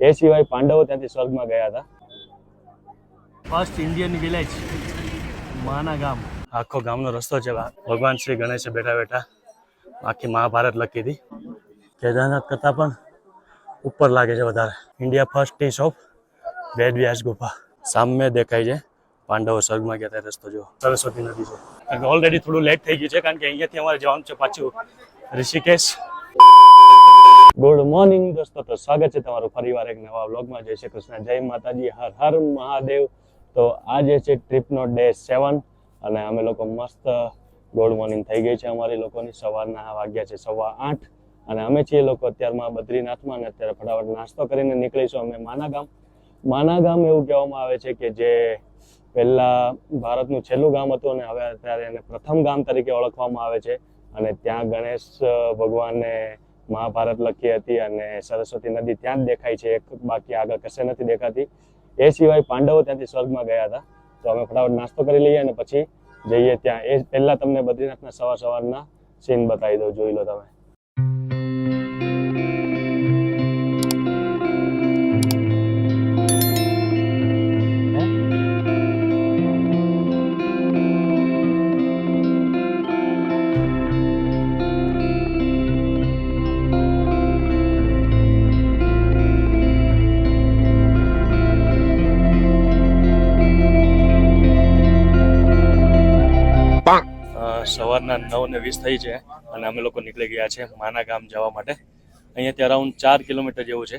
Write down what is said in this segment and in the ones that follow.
એ સિવાય પાંડવો ત્યાંથી સ્વર્ગમાં ગયા હતા. ફર્સ્ટ ઇન્ડિયન વિલેજ માના ગામ. આખો ગામનો રસ્તો છે. ભગવાન શ્રી ગણેશે બેઠા બેઠા આખી મહાભારત લખી હતી. કેદારનાથ કરતાં પણ ઉપર લાગે છે વધારે. India first tea shop Ved Vyas ગુફા સામે દેખાય છે. પાંડવો સ્વર્ગમાં ગયા ત્યારે રસ્તો જો સરસ્વતી નદી છે કારણ કે ઓલરેડી થોડું લેટ થઈ ગયું છે. કારણ કે અહીંયાથી અમારે જવાનું છે પાછું ઋષિકેશ. ગુડ મોર્નિંગ દોસ્તો. તો સ્વાગત છે તમારું ફરીવાર એક નવા વ્લોગમાં જય શ્રી કૃષ્ણ, જય માતાજી, હર હર મહાદેવ. તો આજે છે ટ્રીપનો ડે સેવન અને અમે લોકો મસ્ત ગુડ મોર્નિંગ થઈ ગઈ છે અમારી લોકોની. સવારના વાગ્યા છે સવા આઠ, અને અમે છીએ લોકો અત્યારમાં બદ્રીનાથમાં, અને અત્યારે ફટાફટ નાસ્તો કરીને નીકળીશું અમે માના ગામ. માના ગામ એવું કહેવામાં આવે છે કે જે પહેલા ભારતનું છેલ્લું ગામ હતું, અને હવે અત્યારે એને પ્રથમ ગામ તરીકે ઓળખવામાં આવે છે. અને ત્યાં ગણેશ ભગવાનને ભગવાને મહાભારત લખી હતી અને સરસ્વતી નદી ત્યાં જ દેખાય છે, એક બાકી આગળ કશે નથી દેખાતી. એ સિવાય પાંડવો ત્યાંથી સ્વર્ગમાં ગયા હતા. તો અમે ફટાફટ નાસ્તો કરી લઈએ અને પછી જઈએ ત્યાં. એ પહેલા તમને બદ્રીનાથના સવાર સવારના સીન બતાવી દઉં. જોઈ લો તમે. સવારના નવ ને વીસ થઈ છે અને અમે લોકો નીકળી ગયા છે માના ગામ જવા માટે. અહીંયાથી અરાઉન્ડ ચાર કિલોમીટર જેવું છે.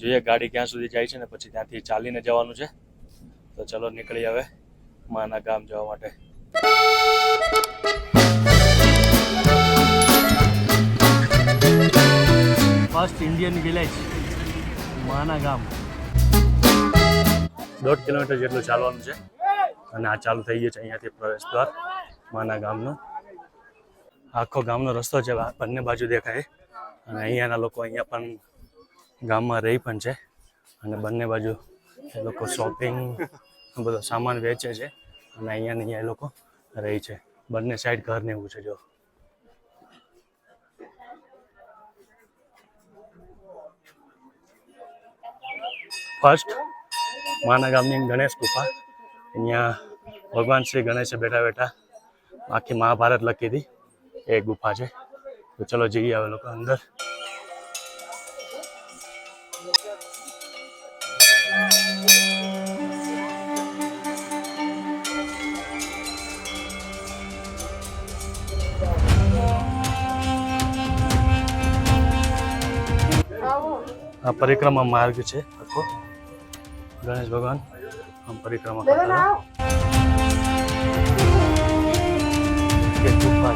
જોઈએ ગાડી ક્યાં સુધી જાય છે ને પછી ત્યાંથી ચાલીને જવાનું છે. તો ચલો નીકળી હવે માના ગામ જવા માટે. ફર્સ્ટ ઇન્ડિયન વિલેજ માના ગામ. દોઢ કિલોમીટર જેટલું ચાલવાનું છે અને આ ચાલુ થઈ ગયું છે અહીંયાથી પ્રવેશ દ્વાર માના ગામનો. આખો ગામનો રસ્તો છે બંને બાજુ દેખાય. અને અહીંયાના લોકો અહીંયા પણ ગામમાં રહી પણ છે. અને બંને બાજુ એ લોકો શોપિંગ બધો સામાન વેચે છે. અને અહીંયા અહીંયા એ લોકો રહી છે. બંને સાઈડ ઘર ને એવું છે, જો. ફર્સ્ટ માના ગામની ગણેશ ગુફા. અહીંયા ભગવાન શ્રી ગણેશે બેઠા બેઠા આખી મહાભારત લખી હતી એ ગુફા છે. તો ચલો જઈએ હવે લોકો અંદર. આ પરિક્રમા માર્ગ છે. આખો. ગણેશ ભગવાન પરિક્રમા કરતા એક ગુફા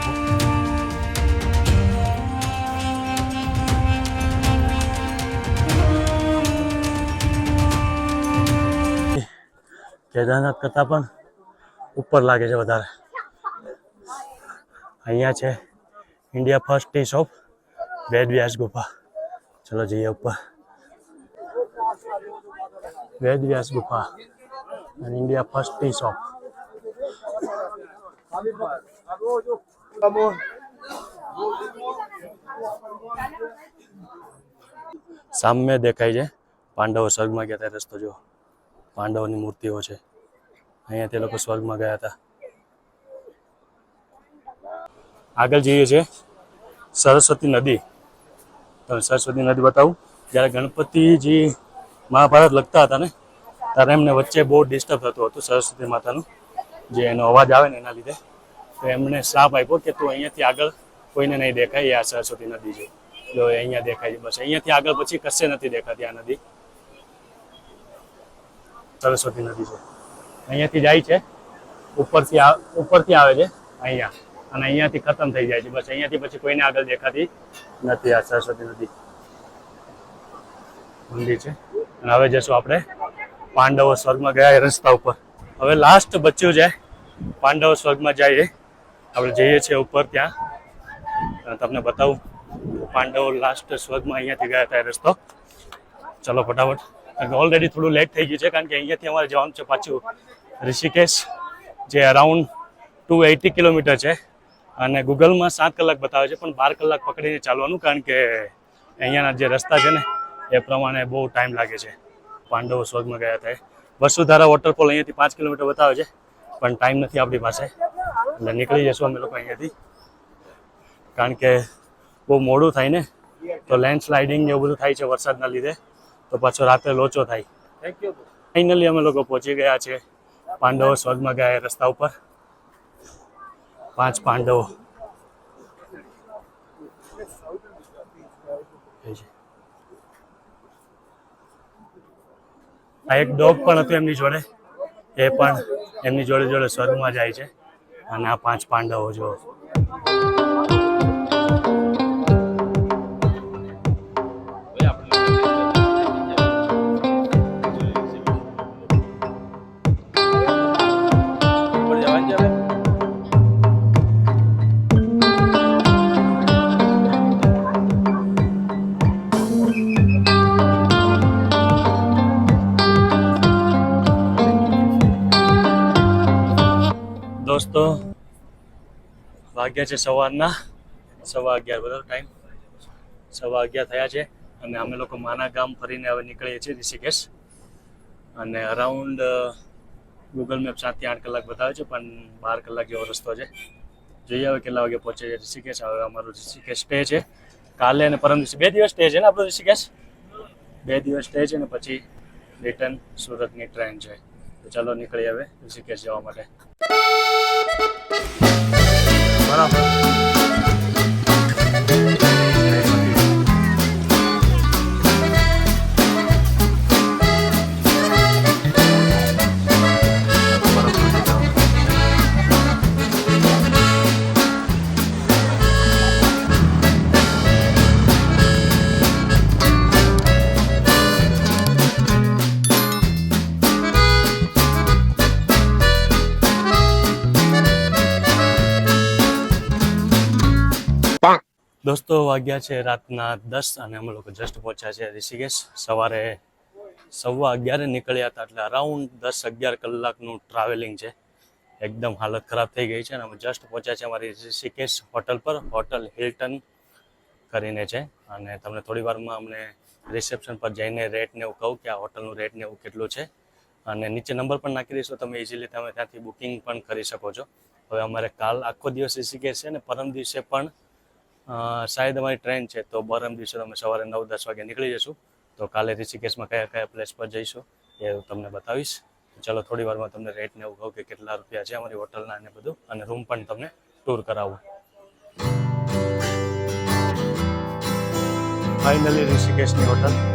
કેદારનાથ કરતાં પણ ઉપર લાગે છે વધારે. અહીંયા છે India first tea shop Ved Vyas ગુફા ચલો જઈએ ઉપર. વેદ વ્યાસ ગુફા અને ઇન્ડિયા ફર્સ્ટ ટી શોપ સામે દેખાય છે. પાંડવો સ્વર્ગમાં ગયા હતા રસ્તો જો પાંડવોની મૂર્તિઓ છે. અહીંયા તે લોકો સ્વર્ગમાં ગયા હતા. આગળ જઈએ છે સરસ્વતી નદી. તમે સરસ્વતી નદી બતાવું. જ્યારે ગણપતિજી મહાભારત લખતા હતા ને, ત્યારે એમને વચ્ચે બહુ ડિસ્ટર્બ થતું હતું સરસ્વતી માતાનું. જે એનો અવાજ આવે ને એના લીધે. તો એમણે શ્રાપ આપ્યો કે તું અહીંયાથી આગળ કોઈને નહીં દેખાય આ સરસ્વતી નદી છે. જો અહીંયા દેખાય છે બસ અહીંયાથી આગળ પછી કશે નથી દેખાતી આ નદી. સરસ્વતી નદી છે. અહીંયાથી જાય છે, ઉપરથી ઉપરથી આવે છે, અહીંયા. અને અહીંયાથી ખતમ થઈ જાય છે. બસ અહીંયાથી પછી કોઈને આગળ દેખાતી નથી આ સરસ્વતી નદી. મંદિર છે. અને હવે જશું આપણે પાંડવો સ્વર્ગમાં ગયા રસ્તા ઉપર. હવે લાસ્ટ બચ્યું છે. પાંડવો સ્વર્ગમાં જાય આપણે જઈએ છીએ ઉપર ત્યાં. તમને બતાવું, પાંડવો લાસ્ટ સ્વર્ગમાં અહીંયાથી ગયા હતા રસ્તો. ચલો ફટાફટ. કારણ કે ઓલરેડી થોડું લેટ થઈ ગયું છે, કારણ કે અહીંયાથી અમારે જવાનું છે પાછું ઋષિકેશ, જે અરાઉન્ડ ટુ એટી કિલોમીટર છે. અને ગૂગલમાં સાત કલાક બતાવે છે, પણ બાર કલાક પકડીને ચાલવાનું, કારણ કે અહીંયાના જે રસ્તા છે ને, એ પ્રમાણે બહુ ટાઈમ લાગે છે. પાંડવો સ્વર્ગમાં ગયા હતા. વસુધારા વોટરફોલ અહીંયાથી પાંચ કિલોમીટર બતાવે છે, પણ ટાઈમ નથી આપણી પાસે. એટલે નીકળી જશું અમે લોકો અહીંયાથી. કારણ કે બહુ મોડું થાય ને તો લેન્ડસ્લાઇડિંગ સ્લાઇડિંગ એવું બધું થાય છે વરસાદના લીધે તો પાછો રાત્રે લોચો થાય. ફાઇનલી અમે લોકો પહોંચી ગયા છે પાંડવો સ્વર્ગમાં ગયા રસ્તા ઉપર. પાંચ પાંડવો. આ એક ડોગ પણ હતું એમની જોડે. એ પણ એમની જોડે જોડે સ્વર્ગમાં જાય છે. અને આ પાંચ પાંડવો જો. વાગ્યા છે સવારના. સવા અગિયાર બધો ટાઈમ સવા અગિયાર થયા છે અને અમે લોકો માના ગામ ફરીને હવે નીકળીએ છીએ ઋષિકેશ. અને અરાઉન્ડ ગૂગલ મેપ સાતથી આઠ કલાક બતાવે છે, પણ બાર કલાક જેવો રસ્તો છે. જોઈએ હવે કેટલા વાગે પહોંચે છે ઋષિકેશ. હવે અમારું ઋષિકેશ સ્ટે છે. કાલે અને પરમ દિવસે બે દિવસ સ્ટે છે ને આપણું ઋષિકેશ? બે દિવસ સ્ટે છે ને પછી રિટર્ન સુરતની ટ્રેન છે. તો ચાલો નીકળીએ હવે ઋષિકેશ જવા માટે. What else? દોસ્તો વાગ્યા છે રાતના દસ અને અમે લોકો જસ્ટ પહોંચ્યા છે ઋષિકેશ. સવારે સવા અગિયારે નીકળ્યા હતા એટલે અરાઉન્ડ દસ અગિયાર કલાકનું ટ્રાવેલિંગ છે. એકદમ હાલત ખરાબ થઈ ગઈ છે અને અમે જસ્ટ પહોંચ્યા છે અમારી ઋષિકેશ હોટલ પર હોટલ હિલ્ટન કરીને છે. અને તમને થોડી વારમાં અમને રિસેપ્શન પર જઈને રેટ ને એવું કહું કે આ હોટલનું રેટ ને એવું કેટલું છે. અને નીચે નંબર પણ નાખી દઈશું, તમે ઇઝીલી તમે ત્યાંથી બુકિંગ પણ કરી શકો છો. હવે અમારે કાલ આખો દિવસ ઋષિકેશ છે અને પરમ દિવસે પણ શાયદ અમારી ટ્રેન છે તો બરમ દિવસે અમે સવારે નવ દસ વાગે નીકળી જશું તો કાલે ઋષિકેશમાં કયા કયા પ્લેસ પર જઈશું એ હું તમને બતાવીશ. ચાલો, થોડી વારમાં તમને રેટ ને એવું કહું કે કેટલા રૂપિયા છે અમારી હોટલના અને બધું. અને રૂમ પણ તમને ટૂર કરાવું. Finally ઋષિકેશની hotel